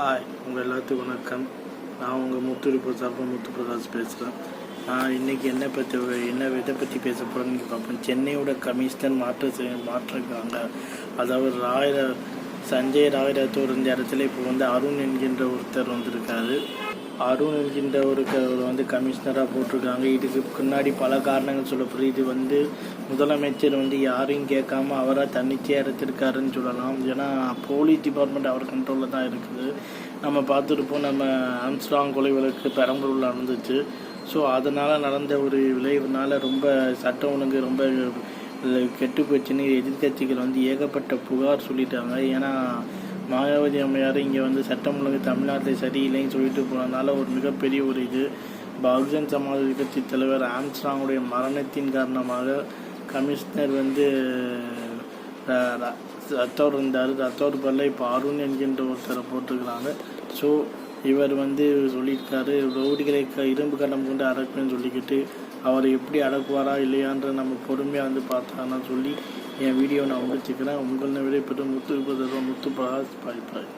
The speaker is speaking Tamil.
ஹாய் உங்கள் எல்லாத்துக்கும் வணக்கம். நான் உங்கள் முத்துரிப்பு சார்பாக முத்து பிரகாஷ் பேசுகிறேன் நான் இன்றைக்கி என்ன பற்றி என்ன இதை பற்றி பேச போகிறேன்னு பார்ப்போம். சென்னையோட கமிஷனர் மாற்ற செய்ய மாற்றிருக்காங்க. அதாவது ராய சஞ்சய் ராயரத்தோர் இந்த இடத்துல இப்போ வந்து அருண் என்கின்ற ஒருத்தர் வந்திருக்காரு. அருண் என்கின்ற ஒரு வந்து கமிஷனராக போட்டிருக்காங்க. இதுக்கு முன்னாடி பல காரணங்கள் சொல்லப்படுது. இது வந்து முதலமைச்சர் வந்து யாரையும் கேட்காம அவராக தன்னிச்சையாக எடுத்திருக்காருன்னு சொல்லலாம். ஏன்னா போலீஸ் டிபார்ட்மெண்ட் அவர் கண்ட்ரோலில் தான் இருக்குது. நம்ம பார்த்துருப்போம் நம்ம ஆம்ஸ்ட்ராங் கொலை வழக்கு பெரம்பலூரில் நடந்துச்சு. ஸோ அதனால் நடந்த ஒரு விளைவுனால ரொம்ப சட்டம் ஒழுங்கு ரொம்ப கெட்டு போச்சுன்னு எதிர்க்கட்சிகள் வந்து ஏகப்பட்ட புகார் சொல்லிட்டாங்க. ஏன்னா மாயாவதி அம்மையார் இங்கே வந்து சட்டம் ஒழுங்கு தமிழ்நாட்டில் சரியில்லைன்னு சொல்லிட்டு போனதுனால ஒரு மிகப்பெரிய ஒரு இது. பகுஜன் சமாஜ் கட்சி தலைவர் ஆம்ஸ்ட்ராங்குடைய மரணத்தின் காரணமாக கமிஷனர் வந்து ர- ர- ரத்தோர் இருந்தார். ரத்தோர் பதில் இப்போ அருண் என்கின்ற ஒருத்தரை போட்டிருக்கிறாங்க. ஸோ இவர் வந்து சொல்லியிருக்காரு ரவுடிகளை க இரும்பு கடம் கொண்டு அடக்குன்னு சொல்லிக்கிட்டு அவர் எப்படி அடக்குவாரா இல்லையான்ற நம்ம பொறுமையாக வந்து பார்த்தான்னு சொல்லி என் வீடியோ நான் முடிச்சுக்கிறேன். உங்களை விட பெரும் முத்து முத்து பிரகாஷ் பாய் பாய்.